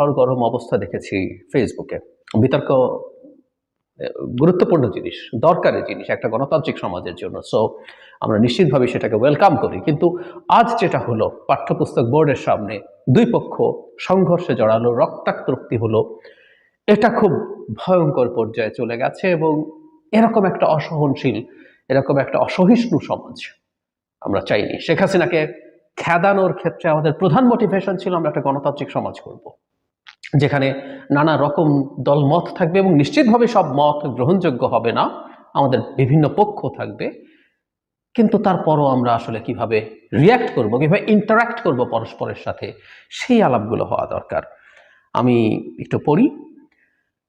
সরগরম অবস্থা দেখেছি ফেসবুকে বিতর্ক গুরুত্বপূর্ণ জিনিস দরকারি জিনিস একটা গণতান্ত্রিক সমাজের জন্য। সো আমরা নিশ্চিতভাবে সেটাকে ওয়েলকাম করি। কিন্তু আজ যেটা হলো, পাঠ্যপুস্তক বোর্ডের সামনে দুই পক্ষ সংঘর্ষে জড়ালো রক্তাক্ত রক্তি হলো, এটা খুব ভয়ঙ্কর পর্যায়ে চলে গেছে এবং এরকম একটা অসহনশীল, এরকম একটা অসহিষ্ণু সমাজ আমরা চাইনি। শেখ হাসিনাকে খেদানোর ক্ষেত্রে আমাদের প্রধান মোটিভেশন ছিল আমরা একটা গণতান্ত্রিক সমাজ করব। যেখানে নানা রকম দলমত থাকবে এবং নিশ্চিতভাবে সব মত গ্রহণযোগ্য হবে না, আমাদের বিভিন্ন পক্ষ থাকবে। কিন্তু তারপরও আমরা আসলে কীভাবে রিয়্যাক্ট করব, কীভাবে ইন্টারাক্ট করব পরস্পরের সাথে, সেই আলাপগুলো হওয়া দরকার। আমি একটু পড়ি।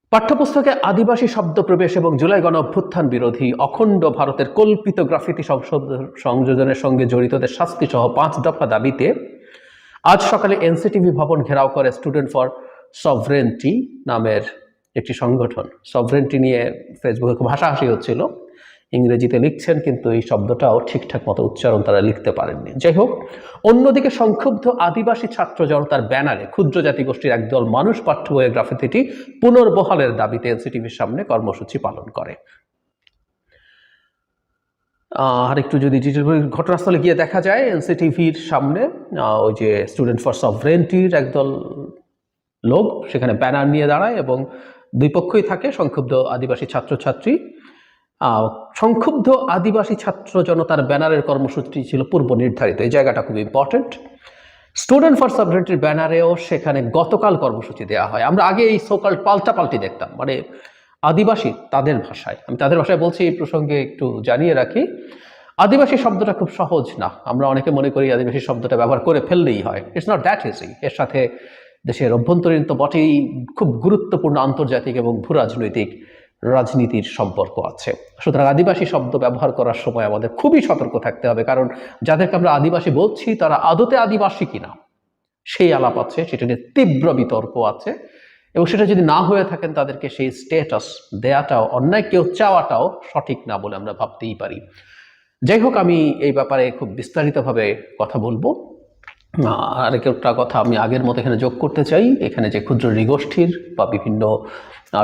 পাঠ্যপুস্তকে আদিবাসী শব্দ প্রবেশ এবং জুলাই গণ অভ্যুত্থান বিরোধী অখণ্ড ভারতের কল্পিত গ্রাফিতি সংশোধ- সংযোজনের সঙ্গে জড়িতদের শাস্তি সহ পাঁচ দফা দাবিতে আজ সকালে এনসিটিভি ভবন ঘেরাও করে স্টুডেন্ট ফর সভরেন্টি নামের একটি সংগঠন। সভরেন্টি নিয়ে ফেসবুকে খুব হাসাহাসি হচ্ছিল। ইংরেজিতে লিখছেন, কিন্তু এই শব্দটাও ঠিকঠাক মতো উচ্চারণ তারা লিখতে পারেননি। যাই হোক অন্যদিকে সংক্ষুব্ধ আদিবাসী ছাত্র জনতার ব্যানারে ক্ষুদ্র জাতিগোষ্ঠীর একদল মানুষ পাঠ্য বইয়ের গ্রাফিতিটি পুনর্বহালের দাবিতে এনসিটিভির সামনে কর্মসূচি পালন করে। আর একটু যদি ঘটনাস্থলে গিয়ে দেখা যায়, এনসিটিভির সামনে ওই যে স্টুডেন্ট ফর সভরেন্টির একদল লোক সেখানে ব্যানার নিয়ে দাঁড়ায় এবং দুই পক্ষই থাকে, সংক্ষুব্ধ আদিবাসী ছাত্রছাত্রী। সংক্ষুব্ধ আদিবাসী ছাত্র জনতার ব্যানারের কর্মসূচিটি ছিল পূর্ব নির্ধারিত। এই জায়গাটা খুব ইম্পর্টেন্ট স্টুডেন্ট ফর সাবরেন্টির ব্যানারেও সেখানে গতকাল কর্মসূচি দেওয়া হয়। আমরা আগে এই সোকাল পাল্টাপাল্টি দেখতাম। মানে আদিবাসী তাদের ভাষায়। আমি তাদের ভাষায় বলছি এই প্রসঙ্গে একটু জানিয়ে রাখি। আদিবাসী শব্দটা খুব সহজ না। আমরা অনেকে মনে করি আদিবাসী শব্দটা ব্যবহার করে ফেললেই হয়। ইটস নট দ্যাট ইজি এর সাথে দেশের অভ্যন্তরীণ তো বটেই, খুব গুরুত্বপূর্ণ আন্তর্জাতিক এবং ভূ রাজনৈতিক রাজনীতির সম্পর্ক আছে। সুতরাং আদিবাসী শব্দ ব্যবহার করার সময় আমাদের খুবই সতর্ক থাকতে হবে, কারণ যাদেরকে আমরা আদিবাসী বলছি, তারা আদতে আদিবাসী কিনা, সেই আলাপ আছে, সেটা নিয়ে তীব্র বিতর্ক আছে। এবং সেটা যদি না হয়ে থাকেন, তাদেরকে সেই স্টেটাস দেয়াটাও, অন্যায় কেউ চাওয়াটাও সঠিক না বলে আমরা ভাবতেই পারি। যাই হোক, আমি এই ব্যাপারে খুব বিস্তারিতভাবে কথা বলব। আর একটা কথা, আমি আগের মতো এখানে যোগ করতে চাই। এখানে যে ক্ষুদ্র নৃগোষ্ঠীর বা বিভিন্ন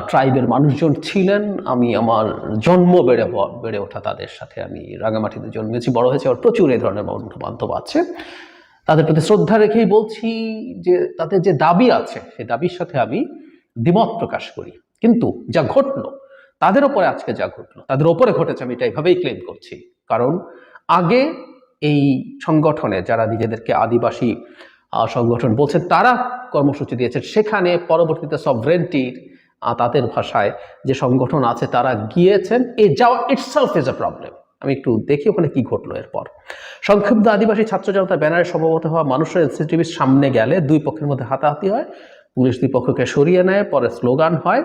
ট্রাইবের মানুষজন ছিলেন, আমি আমার জন্ম বেড়ে বেড়ে ওঠা তাদের সাথে আমি রাঙামাটিতে জন্মেছি, বড় হয়েছে আর প্রচুর এই ধরনের বন্ধু বান্ধব আছে। তাদের প্রতি শ্রদ্ধা রেখেই বলছি যে, তাদের যে দাবি আছে সেই দাবির সাথে আমি দ্বিমত প্রকাশ করি। কিন্তু যা ঘটলো, তাদের ওপরে আজকে যা ঘটলো, তাদের ওপরে ঘটেছে, আমি এটা এইভাবেই ক্লেম করছি। কারণ আগে এই সংগঠনে যারা নিজেদেরকে আদিবাসী সংগঠন বলছেন তারা কর্মসূচি দিয়েছেন। সেখানে পরবর্তীতে সভরেন্টির তাদের ভাষায় যে সংগঠন আছে, তারা গিয়েছেন। এই যাওয়া ইটসেলফ ইজ আ প্রবলেম আমি একটু দেখি ওখানে কি ঘটলো এরপর। সংক্ষিপ্ত আদিবাসী ছাত্র জনতা ব্যানারে সমবেত হওয়া মানুষের এনসিটিভির সামনে গেলে দুই পক্ষের মধ্যে হাতাহাতি হয়। পুলিশ দুই পক্ষকে সরিয়ে নেয়, পরে স্লোগান হয়।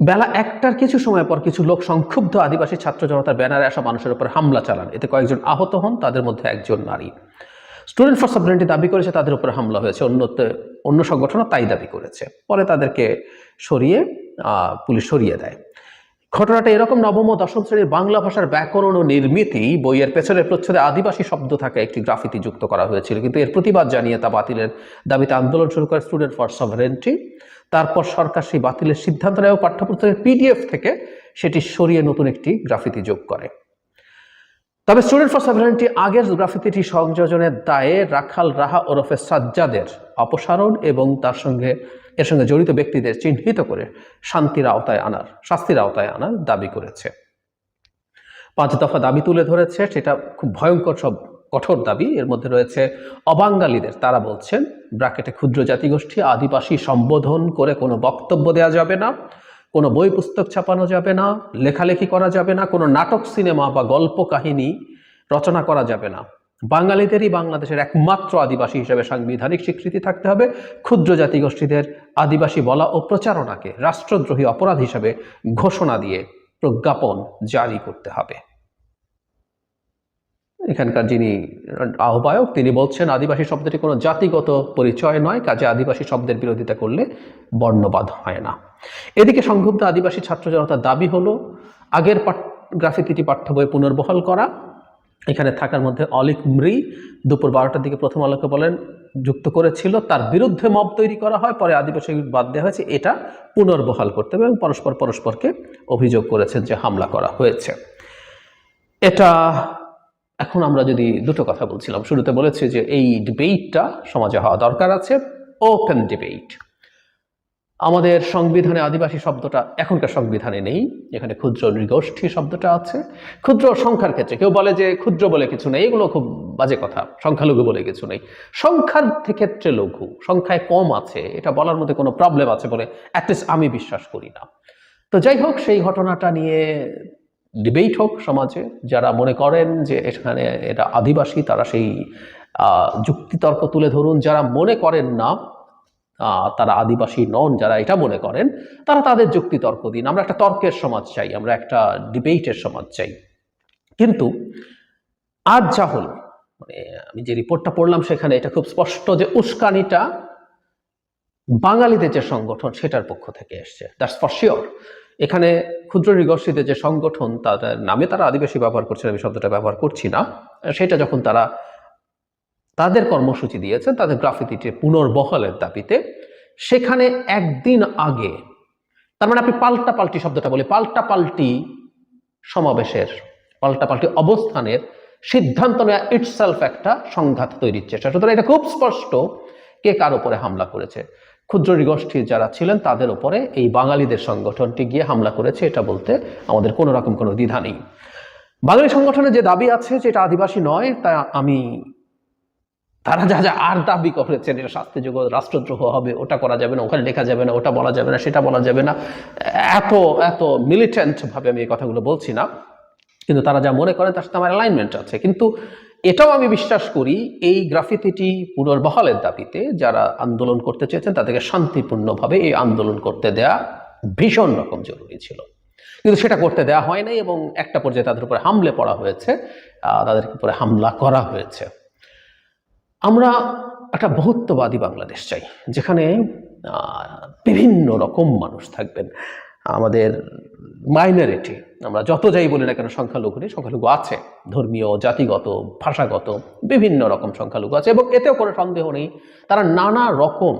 বেলা একটার কিছু সময় পর কিছু লোক সংক্ষুব্ধ আদিবাসী ছাত্র জনতার ব্যানারে আসা মানুষের উপর হামলা চালান। এতে কয়েকজন আহত হন, তাদের মধ্যে একজন নারী। স্টুডেন্ট ফর সাবরেন্টি দাবি করেছে, তাদের উপর হামলা হয়েছে। অন্যতে অন্য সংগঠনও তাই দাবি করেছে। পরে তাদেরকে সরিয়ে পুলিশ সরিয়ে দেয়। ঘটনাটা এরকম নবম দশম শ্রেণির বাংলা ভাষার ব্যাকরণ ও নির্মিতি, বইয়ের পেছনে প্রচ্ছদে আদিবাসী শব্দ থাকা, একটি গ্রাফিতি যুক্ত করা হয়েছিল। কিন্তু এর প্রতিবাদ জানিয়ে তা বাতিলের দাবিতে আন্দোলন শুরু করে স্টুডেন্ট ফর সভারেন্টি তারপর সরকার সেই বাতিলের সিদ্ধান্ত নেয় পাঠ্যপুস্তকের পিডিএফ থেকে সেটি সরিয়ে নতুন একটি গ্রাফিতি যোগ করে। তবে স্টুডেন্ট ফর সাভারেন্টি আগের গ্রাফিতিটি সংযোজনের দায়ে রাখাল রাহা ওরফে সাজ্জাদের অপসারণ এবং তার সঙ্গে, এর সঙ্গে জড়িত ব্যক্তিদের চিহ্নিত করে শান্তির আওতায় আনার, শাস্তির আওতায় আনার দাবি করেছে। পাঁচ দফা দাবি তুলে ধরেছে, সেটা খুব ভয়ঙ্কর সব কঠোর দাবি। এর মধ্যে রয়েছে, অবাঙ্গালীদের, তারা বলছেন, ব্র্যাকেটে ক্ষুদ্র জাতিগোষ্ঠী আদিবাসী সম্বোধন করে কোনো বক্তব্য দেওয়া যাবে না। কোনো বই পুস্তক ছাপানো যাবে না, লেখালেখি করা যাবে না, কোনো নাটক, সিনেমা বা গল্প কাহিনী রচনা করা যাবে না। বাঙালিদেরই বাংলাদেশের একমাত্র আদিবাসী হিসেবে সাংবিধানিক স্বীকৃতি থাকতে হবে। ক্ষুদ্র জাতিগোষ্ঠীদের আদিবাসী বলা ও প্রচারণাকে রাষ্ট্রদ্রোহী অপরাধ হিসেবে ঘোষণা দিয়ে প্রজ্ঞাপন জারি করতে হবে। এখানকার যিনি আহ্বায়ক, তিনি বলছেন, আদিবাসী শব্দটি কোনো জাতিগত পরিচয় নয়, কাজে আদিবাসী শব্দের বিরোধিতা করলে বর্ণবাদ হয় না। এদিকে সংক্ষুব্ধ আদিবাসী ছাত্র জনতার দাবি হলো, আগের পাঠ, গ্রাফিতিটি পাঠ্য বই পুনর্বহাল করা। এখানে থাকার মধ্যে অলিক মৃ দুপুর বারোটার দিকে প্রথম আলোকে বলেন, যুক্ত করেছিল, তার বিরুদ্ধে মব তৈরি করা হয়, পরে আদিবাসী বাদ দেওয়া হয়েছে, এটা পুনর্বহাল করতে হবে এবং পরস্পর পরস্পরকে অভিযোগ করেছেন যে হামলা করা হয়েছে। এটা এখন আমরা যদি দুটো কথা বলছিলাম, শুরুতে বলেছি যে এই ডিবেটটা সমাজে হওয়া দরকার আছে ওপেন ডিবেট আমাদের সংবিধানে আদিবাসী শব্দটা এখনকার সংবিধানে নেই, এখানে ক্ষুদ্র নৃগোষ্ঠী শব্দটা আছে। ক্ষুদ্র সংখ্যার ক্ষেত্রে কেউ বলে যে ক্ষুদ্র বলে কিছু নেই, এগুলো খুব বাজে কথা, সংখ্যালঘু বলে কিছু নেই। সংখ্যার ক্ষেত্রে লঘু, সংখ্যায় কম আছে, এটা বলার মধ্যে কোনো প্রবলেম আছে বলে অ্যাটলিস্ট আমি বিশ্বাস করি না। তো যাই হোক, সেই ঘটনাটা নিয়ে ডিবেট হোক সমাজে, যারা মনে করেন যে এখানে এটা আদিবাসী, তারা সেই যুক্তিতর্ক তুলে ধরুন। যারা মনে করেন না তারা আদিবাসী নন, যারা এটা মনে করেন, তারা তাদের যুক্তিতর্ক দিন। আমরা একটা তর্কের সমাজ চাই, আমরা একটা ডিবেটের সমাজ চাই। কিন্তু আজ যা হলো মানে আমি যে রিপোর্টটা পড়লাম সেখানে এটা খুব স্পষ্ট যে উস্কানিটা বাঙালিদের যে সংগঠন, সেটার পক্ষ থেকে এসছে। That's for sure. এখানে ক্ষুদ্র নৃগোষ্ঠীদের যে সংগঠন, তাদের নামে তারা আদিবাসী ব্যবহার করছেন আমি শব্দটা ব্যবহার করছি না, সেটা যখন তারা তাদের কর্মসূচি দিয়েছেন, তাদের গ্রাফিতিটি পুনর্বহলের দাবিতে, সেখানে একদিন আগে, তার মানে আপনি পাল্টা পাল্টি শব্দটা বলি, পাল্টা পাল্টি সমাবেশের, পাল্টা পাল্টি অবস্থানের সিদ্ধান্ত নেওয়া ইটসেলফ একটা সংঘাত তৈরির চেষ্টা। সুতরাং এটা খুব স্পষ্ট কে কার উপরে হামলা করেছে। ক্ষুদ্র নৃগোষ্ঠী যারা ছিলেন, তাদের উপরে এই বাঙালিদের সংগঠনটি গিয়ে হামলা করেছে, এটা বলতে আমাদের কোনো রকম কোনো দ্বিধা নেই। বাঙালি সংগঠনের যে দাবি আছে এটা আদিবাসী নয়, তা আমি, তারা যা যা আর দাবি করেছেন, এটা শাস্তিযোগ্য রাষ্ট্রদ্রোহ হবে, ওটা করা যাবে না, ওখানে লেখা যাবে না, ওটা বলা যাবে না, সেটা বলা যাবে না, এত এত মিলিটেন্ট ভাবে আমি এই কথাগুলো বলছি না, কিন্তু তারা যা মনে করেন, তার সাথে আমার অ্যালাইনমেন্ট আছে। কিন্তু এটাও আমি বিশ্বাস করি, এই গ্রাফিতিটি পুনর্বহালের দাবিতে যারা আন্দোলন করতে চেয়েছেন, তাদেরকে শান্তিপূর্ণভাবে এই আন্দোলন করতে দেয়া ভীষণ রকম জরুরি ছিল। কিন্তু সেটা করতে দেওয়া হয় নাই এবং একটা পর্যায়ে তাদের উপরে হামলে পড়া হয়েছে তাদের উপরে হামলা করা হয়েছে। আমরা একটা বহুত্ববাদী বাংলাদেশ চাই, যেখানে বিভিন্ন রকম মানুষ থাকবেন। আমাদের মাইনরিটি আমরা যত যাই বলি না কেন সংখ্যালঘু নেই, সংখ্যালঘু আছে। ধর্মীয়, জাতিগত, ভাষাগত, বিভিন্ন রকম সংখ্যালঘু আছে এবং এতেও কোনো সন্দেহ নেই, তারা নানা রকম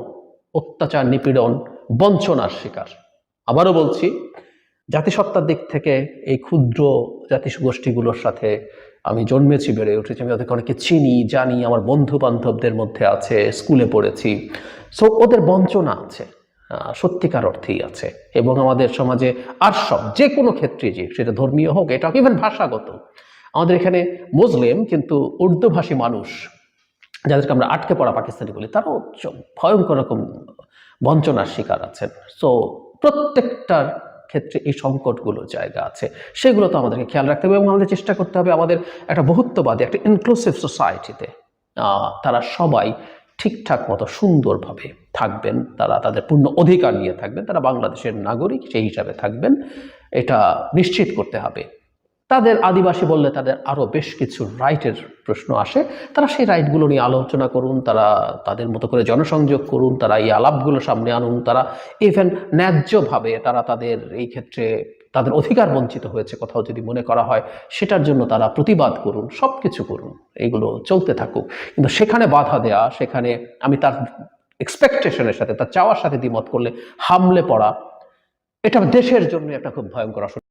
অত্যাচার, নিপীড়ন, বঞ্চনার শিকার। আবারও বলছি, জাতিসত্তার দিক থেকে এই ক্ষুদ্র জাতিগোষ্ঠীগুলোর সাথে আমি জন্মেছি, বেড়ে উঠেছি, আমি ওদেরকে অনেকে চিনি, জানি, আমার বন্ধু বান্ধবদের মধ্যে আছে, স্কুলে পড়েছি। সো ওদের বঞ্চনা আছে। সত্যিকার অর্থেই আছে। এবং আমাদের সমাজে আর সব, যে কোনো ক্ষেত্রে যে, সেটা ধর্মীয় হোক, এটা ইভেন ভাষাগত। আমাদের এখানে মুসলিম কিন্তু উর্দুভাষী মানুষ, যাদেরকে আমরা আটকে পড়া পাকিস্তানি বলি, তারাও ভয়ঙ্কর রকম বঞ্চনার শিকার আছেন। সো প্রত্যেকটার ক্ষেত্রে এই সংকটগুলো জায়গা আছে। সেগুলো তো আমাদেরকে খেয়াল রাখতে হবে এবং আমাদের চেষ্টা করতে হবে আমাদের একটা বহুত্ববাদী, একটা ইনক্লুসিভ সোসাইটিতে তারা সবাই ঠিকঠাক মতো সুন্দরভাবে থাকবেন, তারা তাদের পূর্ণ অধিকার নিয়ে থাকবেন, তারা বাংলাদেশের নাগরিক সেই হিসাবে থাকবেন, এটা নিশ্চিত করতে হবে। তাদের আদিবাসী বললে তাদের আরও বেশ কিছু রাইটের প্রশ্ন আসে। তারা সেই রাইটগুলো নিয়ে আলোচনা করুন, তারা তাদের মতো করে জনসংযোগ করুন, তারা এই আলাপগুলো সামনে আনুন, তারা ইভেন ন্যায্যভাবে তারা তাদের এই ক্ষেত্রে তাদের অধিকার বঞ্চিত হয়েছে কোথাও যদি মনে করা হয়, সেটার জন্য তারা প্রতিবাদ করুন সব কিছু করুন, এগুলো চলতে থাকুক। কিন্তু সেখানে বাধা দেয়া, সেখানে আমি তার এক্সপেকটেশনের সাথে, তার চাওয়ার সাথে দ্বিমত করলে হামলে পড়া, এটা দেশের জন্য একটা খুব ভয়ঙ্কর আসলে